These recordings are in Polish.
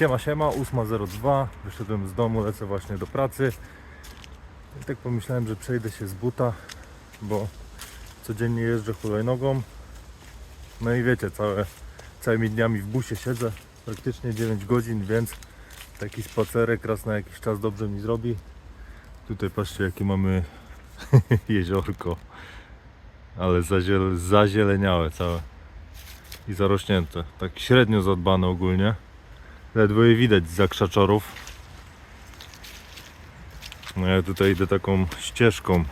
Siema, siema, 8.02, wyszedłem z domu, lecę właśnie do pracy. I tak pomyślałem, że przejdę się z buta, bo codziennie jeżdżę hulajnogą. No i wiecie, całe, całymi dniami w busie siedzę, praktycznie 9 godzin, więc taki spacerek raz na jakiś czas dobrze mi zrobi. Tutaj patrzcie, jakie mamy jeziorko, ale zaziel, zazieleniałe całe i zarośnięte. Tak średnio zadbane ogólnie. Ledwo je widać za krzaczorów. No ja tutaj idę taką ścieżką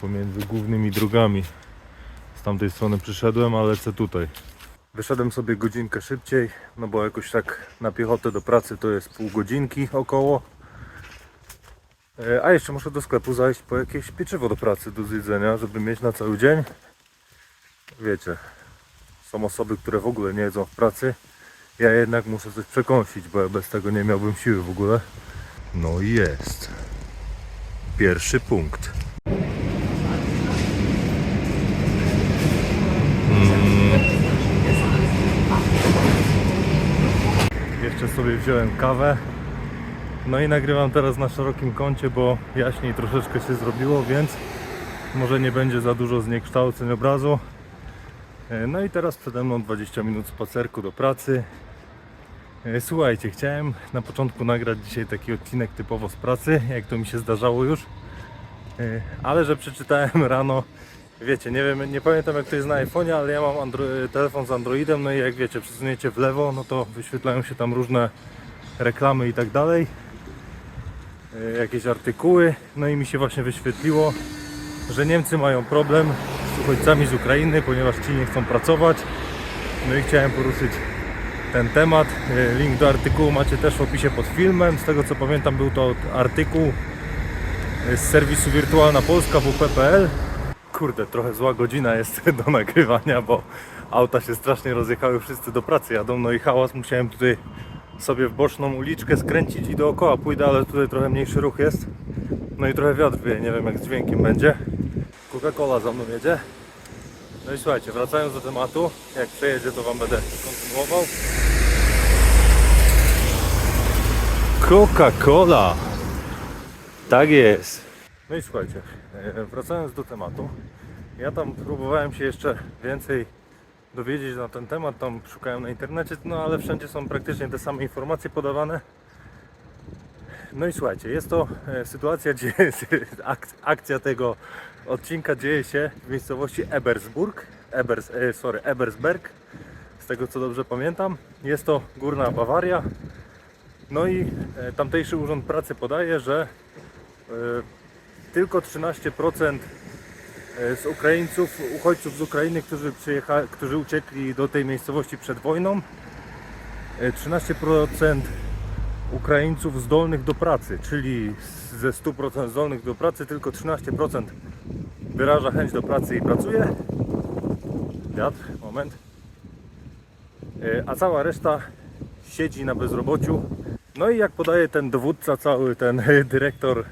pomiędzy głównymi drogami. Z tamtej strony przyszedłem, ale lecę tutaj. Wyszedłem sobie godzinkę szybciej, no bo jakoś tak na piechotę do pracy to jest pół godzinki około. E, A jeszcze muszę do sklepu zajść po jakieś pieczywo do pracy do zjedzenia, żeby mieć na cały dzień. Wiecie, są osoby, które w ogóle nie jedzą w pracy. Ja jednak muszę coś przekąsić, bo ja bez tego nie miałbym siły w ogóle. No i jest. Pierwszy punkt. Jeszcze sobie wziąłem kawę. No i nagrywam teraz na szerokim kącie, bo jaśniej troszeczkę się zrobiło, więc może nie będzie za dużo zniekształceń obrazu. E, No i teraz przede mną 20 minut spacerku do pracy. E, Słuchajcie, chciałem na początku nagrać dzisiaj taki odcinek typowo z pracy, jak to mi się zdarzało już. E, Ale że przeczytałem rano, wiecie, nie wiem, nie pamiętam jak to jest na iPhone'ie, ale ja mam telefon z Androidem, no i jak wiecie, przesuniecie w lewo, no to wyświetlają się tam różne reklamy i tak dalej. Jakieś artykuły, no i mi się właśnie wyświetliło, że Niemcy mają problem uchodźcami z Ukrainy, ponieważ ci nie chcą pracować. No i chciałem poruszyć ten temat. E, Link do artykułu macie też w opisie pod filmem. Z tego co pamiętam był to artykuł e, z serwisu Wirtualna Polska wp.pl. Kurde, trochę zła godzina jest do nagrywania, bo auta się strasznie rozjechały, wszyscy do pracy jadą, no i hałas musiałem tutaj sobie w boczną uliczkę skręcić i dookoła pójdę, ale tutaj trochę mniejszy ruch jest. No i trochę wiatr wieje, nie wiem jak z dźwiękiem będzie. Coca-Cola za mną jedzie. No i słuchajcie, wracając do tematu, jak przejedzie to Wam będę kontynuował. Coca-Cola! Tak jest! No i słuchajcie, e, wracając do tematu, ja tam próbowałem się jeszcze więcej dowiedzieć na ten temat, tam szukałem na internecie, no ale wszędzie są praktycznie te same informacje podawane. No i słuchajcie, jest to e, sytuacja, gdzie ak- akcja tego odcinka dzieje się w miejscowości Ebersburg, Ebers, e, sorry, Ebersberg, z tego co dobrze pamiętam. Jest to górna Bawaria. No i e, tamtejszy urząd pracy podaje, że e, tylko 13% e, z Ukraińców, uchodźców z Ukrainy, którzy, którzy uciekli do tej miejscowości przed wojną, e, 13% Ukraińców zdolnych do pracy, czyli ze 100% zdolnych do pracy tylko 13% wyraża chęć do pracy i pracuje. Wiatr, moment. E, A cała reszta siedzi na bezrobociu. No i jak podaje ten dowódca, cały ten dyrektor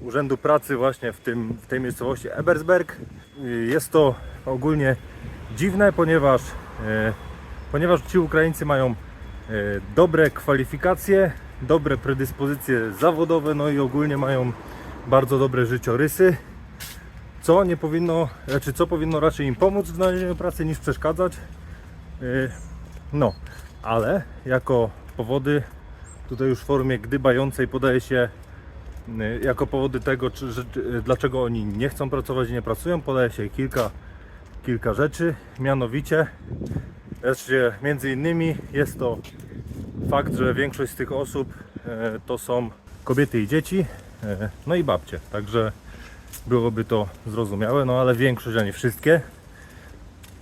Urzędu Pracy właśnie w, tym, w tej miejscowości Ebersberg, y, jest to ogólnie dziwne, ponieważ, e, ponieważ ci Ukraińcy mają e, dobre kwalifikacje, dobre predyspozycje zawodowe, no i ogólnie mają bardzo dobre życiorysy, co nie powinno, znaczy co powinno raczej im pomóc w znalezieniu pracy niż przeszkadzać. Yy, No, ale jako powody tutaj już w formie gdybającej podaje się yy, jako powody tego, czy, że, czy- dlaczego oni nie chcą pracować i nie pracują, podaje się kilka, kilka rzeczy, mianowicie znaczy, między innymi jest to fakt, że większość z tych osób e, to są kobiety i dzieci, e, no i babcie, także byłoby to zrozumiałe, no ale większość, a nie wszystkie.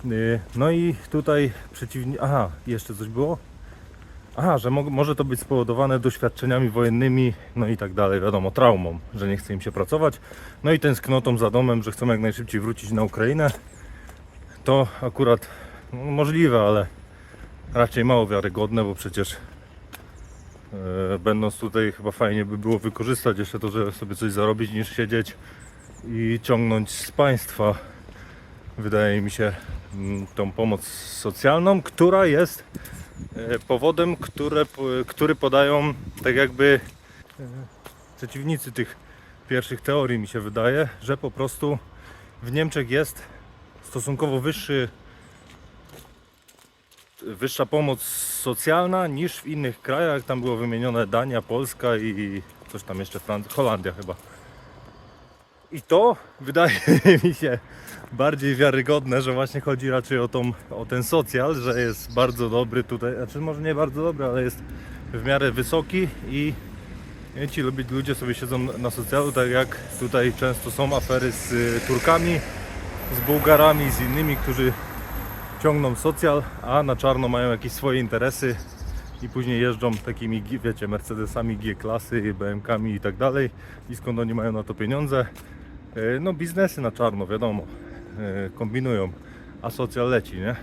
Y, No i tutaj przeciwnie. Aha, jeszcze coś było? Aha, że mo- może to być spowodowane doświadczeniami wojennymi, no i tak dalej, wiadomo, traumą, że nie chce im się pracować. No i tęsknotą za domem, że chcą jak najszybciej wrócić na Ukrainę. To akurat no, możliwe, ale raczej mało wiarygodne, bo przecież e, będąc tutaj chyba fajnie by było wykorzystać jeszcze to, żeby sobie coś zarobić niż siedzieć i ciągnąć z państwa wydaje mi się mm, tą pomoc socjalną, która jest e, powodem, które, który podają tak jakby e, przeciwnicy tych pierwszych teorii mi się wydaje, że po prostu w Niemczech jest stosunkowo wyższy wyższa pomoc socjalna niż w innych krajach. Tam było wymienione Dania, Polska i coś tam jeszcze Francja, Holandia chyba. I to wydaje mi się bardziej wiarygodne, że właśnie chodzi raczej o, tą, o ten socjal, że jest bardzo dobry tutaj, znaczy może nie bardzo dobry, ale jest w miarę wysoki i ci ludzie sobie siedzą na socjalu, tak jak tutaj często są afery z y, Turkami, z Bułgarami, z innymi, którzy ciągną socjal, a na czarno mają jakieś swoje interesy i później jeżdżą takimi, wiecie, Mercedesami G-klasy, BM-kami i tak dalej i skąd oni mają na to pieniądze? E, No biznesy na czarno, wiadomo, e, kombinują, a socjal leci, nie?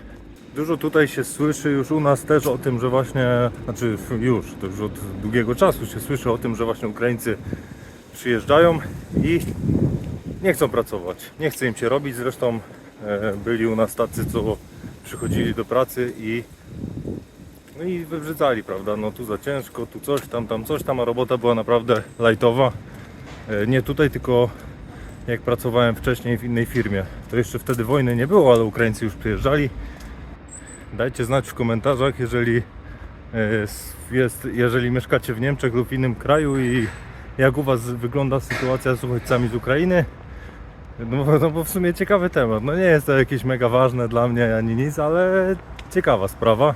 Dużo tutaj się słyszy już u nas też o tym, że właśnie, znaczy już, to już od długiego czasu się słyszy o tym, że właśnie Ukraińcy przyjeżdżają i nie chcą pracować, nie chce im się robić, zresztą e, byli u nas tacy, co przychodzili do pracy i no i wybrzydzali, prawda, no tu za ciężko, tu coś tam, tam coś tam, a robota była naprawdę lajtowa. Nie tutaj, tylko jak pracowałem wcześniej w innej firmie. To jeszcze wtedy wojny nie było, ale Ukraińcy już przyjeżdżali. Dajcie znać w komentarzach, jeżeli e, jest, jeżeli mieszkacie w Niemczech lub w innym kraju i jak u Was wygląda sytuacja z uchodźcami z Ukrainy. No, no bo w sumie ciekawy temat. No nie jest to jakieś mega ważne dla mnie ani nic, ale ciekawa sprawa.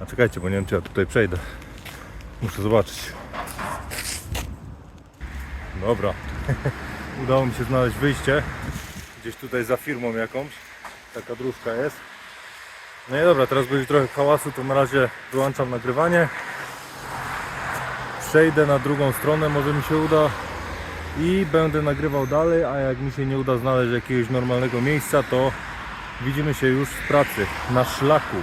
A czekajcie, bo nie wiem czy ja tutaj przejdę. Muszę zobaczyć. Dobra. Udało mi się znaleźć wyjście. Gdzieś tutaj za firmą jakąś. Taka dróżka jest. No i dobra, teraz będzie trochę hałasu, to na razie wyłączam nagrywanie. Przejdę na drugą stronę, może mi się uda i będę nagrywał dalej, a jak mi się nie uda znaleźć jakiegoś normalnego miejsca, to widzimy się już w pracy, na szlaku.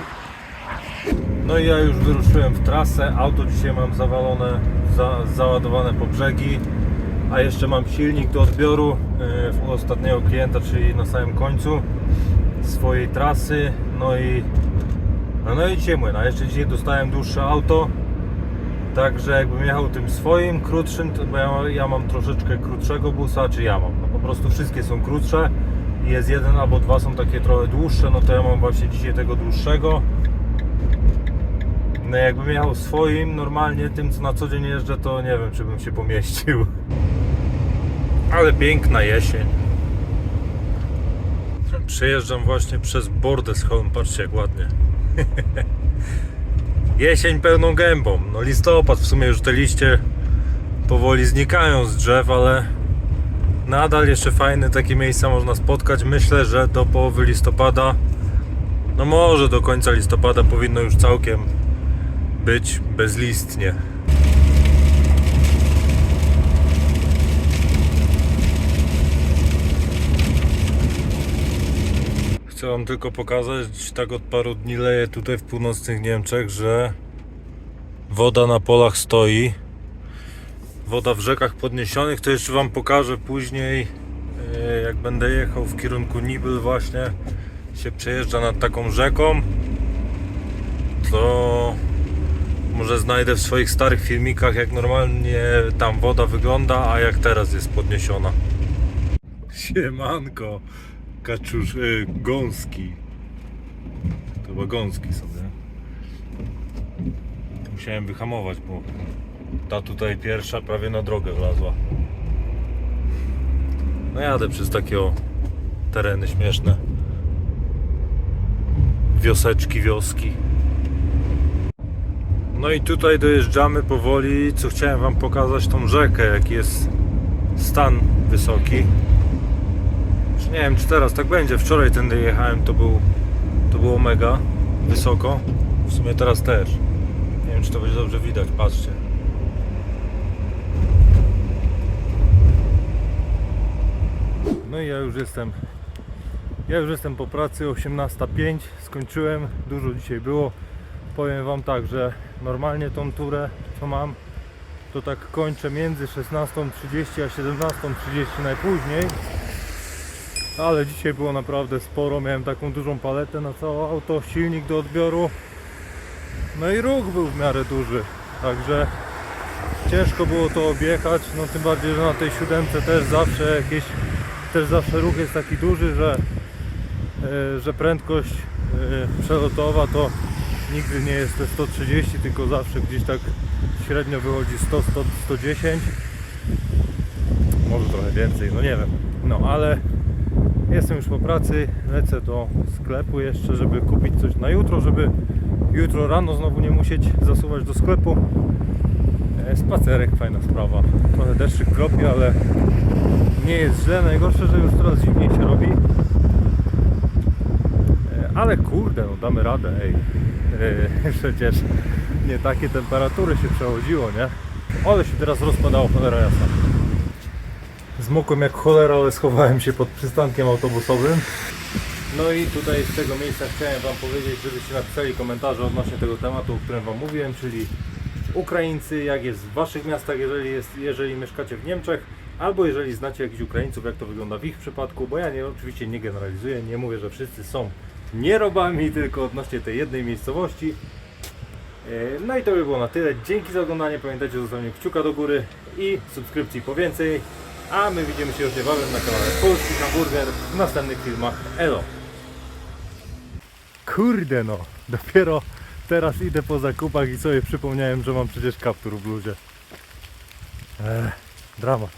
No i ja już wyruszyłem w trasę, auto dzisiaj mam zawalone, za, załadowane po brzegi, a jeszcze mam silnik do odbioru e, u ostatniego klienta, czyli na samym końcu swojej trasy, no i no, no i dzisiaj młyn, a jeszcze dzisiaj dostałem dłuższe auto, Także jakbym jechał tym swoim, krótszym, to ja, ja mam troszeczkę krótszego busa, czy ja mam, no po prostu wszystkie są krótsze jest jeden albo dwa są takie trochę dłuższe, no to ja mam właśnie dzisiaj tego dłuższego. No jakbym jechał swoim, normalnie tym co na co dzień jeżdżę, to nie wiem czy bym się pomieścił. Ale piękna jesień. Przejeżdżam właśnie przez Bordesholm, patrzcie jak ładnie. Jesień pełną gębą. No listopad w sumie już te liście powoli znikają z drzew, ale nadal jeszcze fajne takie miejsca można spotkać. Myślę, że do połowy listopada, no może do końca listopada powinno już całkiem być bezlistnie. Chcę Wam tylko pokazać, tak od paru dni leje tutaj w północnych Niemczech, że woda na polach stoi. Woda w rzekach podniesionych, to jeszcze Wam pokażę później, e, jak będę jechał w kierunku Nibel właśnie, się przejeżdża nad taką rzeką, to może znajdę w swoich starych filmikach, jak normalnie tam woda wygląda, a jak teraz jest podniesiona. Siemanko, kaczusz, y, gąski. To chyba gąski są, nie? Musiałem wyhamować, bo ta tutaj pierwsza prawie na drogę wlazła. No jadę przez takie o tereny śmieszne. Wioseczki, wioski. No i tutaj dojeżdżamy powoli, co chciałem wam pokazać tą rzekę, jaki jest stan wysoki. Czy nie wiem czy teraz tak będzie. Wczoraj tędy jechałem, to był to było mega wysoko. W sumie teraz też. Nie wiem czy to będzie dobrze widać, patrzcie. No i ja już jestem ja już jestem po pracy 18.05 skończyłem, dużo dzisiaj było powiem wam tak, że normalnie tą turę co mam to tak kończę między 16.30 a 17.30 najpóźniej. Ale dzisiaj było naprawdę sporo, miałem taką dużą paletę na całe auto, silnik do odbioru. No i ruch był w miarę duży, także ciężko było to objechać, no tym bardziej, że na tej siódemce też zawsze jakieś, też zawsze ruch jest taki duży, że, e, że prędkość e, przelotowa to nigdy nie jest te 130, tylko zawsze gdzieś tak średnio wychodzi 100, 100 110 może trochę więcej, no nie wiem. No ale jestem już po pracy, lecę do sklepu jeszcze, żeby kupić coś na jutro, żeby jutro rano znowu nie musieć zasuwać do sklepu. E, Spacerek, fajna sprawa. Trochę deszczyk kropi, ale nie jest źle. Najgorsze, że już coraz zimniej się robi. Ale kurde, no damy radę, ej. E, Przecież nie takie temperatury się przechodziło, nie? Ale się teraz rozpadało, cholera jasna. Zmokłem jak cholera, ale schowałem się pod przystankiem autobusowym. No i tutaj z tego miejsca chciałem Wam powiedzieć, żebyście napisali komentarze odnośnie tego tematu, o którym Wam mówiłem, czyli Ukraińcy, jak jest w Waszych miastach, jeżeli, jest, jeżeli mieszkacie w Niemczech, albo jeżeli znacie jakichś Ukraińców, jak to wygląda w ich przypadku, bo ja nie, oczywiście nie generalizuję, nie mówię, że wszyscy są nierobami, tylko odnośnie tej jednej miejscowości. E, No i to by było na tyle. Dzięki za oglądanie. Pamiętajcie o zostawieniu kciuka do góry i subskrypcji po więcej. A my widzimy się już niebawem na kanale Polski Hamburger w następnych filmach. Elo! Kurde no, dopiero teraz idę po zakupach i sobie przypomniałem, że mam przecież kaptur w bluzie. Ech, dramat.